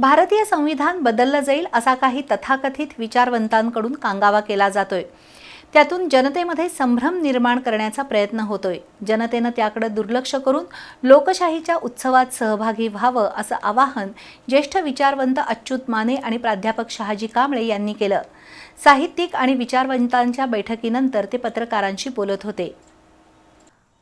भारतीय संविधान बदललं जाईल असा काही तथाकथित विचारवंतांकडून कांगावा केला जातोय. त्यातून जनतेमध्ये संभ्रम निर्माण करण्याचा प्रयत्न होतोय. जनतेनं त्याकडे दुर्लक्ष करून लोकशाहीच्या उत्सवात सहभागी व्हावं असं आवाहन ज्येष्ठ विचारवंत अच्युत माने आणि प्राध्यापक शहाजी कांबळे यांनी केलं. साहित्यिक आणि विचारवंतांच्या बैठकीनंतर ते पत्रकारांशी बोलत होते.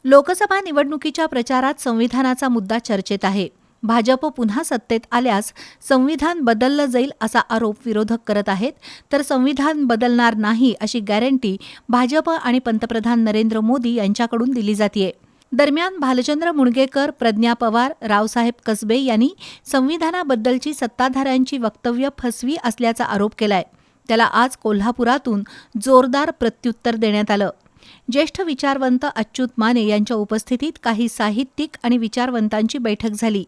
लोकसभा निवडणुकीच्या प्रचारात संविधानाचा मुद्दा चर्चेत आहे. भाजप पुन्हा सत्तेत आल्यास संविधान बदललं जाईल असा आरोप विरोधक करत आहेत. तर संविधान बदलणार नाही अशी गॅरंटी भाजप आणि पंतप्रधान नरेंद्र मोदी यांच्याकडून दिली जातीये. दरम्यान भालचंद्र मुणगेकर प्रज्ञा पवार रावसाहेब कसबे यांनी संविधानाबद्दलची सत्ताधाऱ्यांची वक्तव्य फसवी असल्याचा आरोप केलाय. त्याला आज कोल्हापुरातून जोरदार प्रत्युत्तर देण्यात आलं. ज्येष्ठ विचारवंत अच्युत माने यांच्या उपस्थितीत काही साहित्यिक आणि विचारवंतांची बैठक झाली.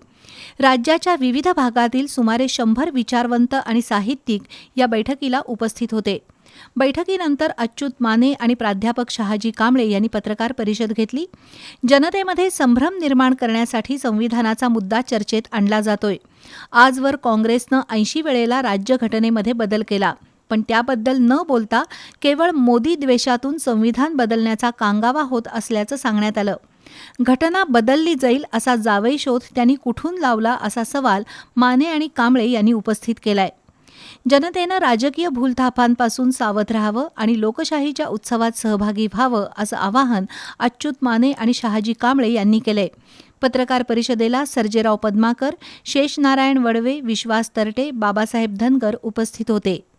राज्याच्या विविध भागातील सुमारे शंभर विचारवंत आणि साहित्यिक या बैठकीला उपस्थित होते. बैठकीनंतर अच्युत माने आणि प्राध्यापक शहाजी कांबळे यांनी पत्रकार परिषद घेतली. जनतेमध्ये संभ्रम निर्माण करण्यासाठी संविधानाचा मुद्दा चर्चेत आणला जातोय. आजवर काँग्रेसनं ऐंशी वेळेला राज्यघटनेमध्ये बदल केला. पण त्याबद्दल न बोलता केवळ मोदी द्वेषातून संविधान बदलण्याचा कांगावा होत असल्याचं सांगण्यात आलं. घटना बदलली जाईल असा जावई शोध त्यांनी कुठून लावला असा सवाल माने आणि कांबळे यांनी उपस्थित केलाय. जनतेनं राजकीय भूलथापांपासून सावध राहावं आणि लोकशाहीच्या उत्सवात सहभागी व्हावं असं आवाहन अच्युत माने आणि शहाजी कांबळे यांनी केलंय. पत्रकार परिषदेला सर्जेराव पद्माकर शेषनारायण वडवे विश्वास तरटे बाबासाहेब धनगर उपस्थित होते.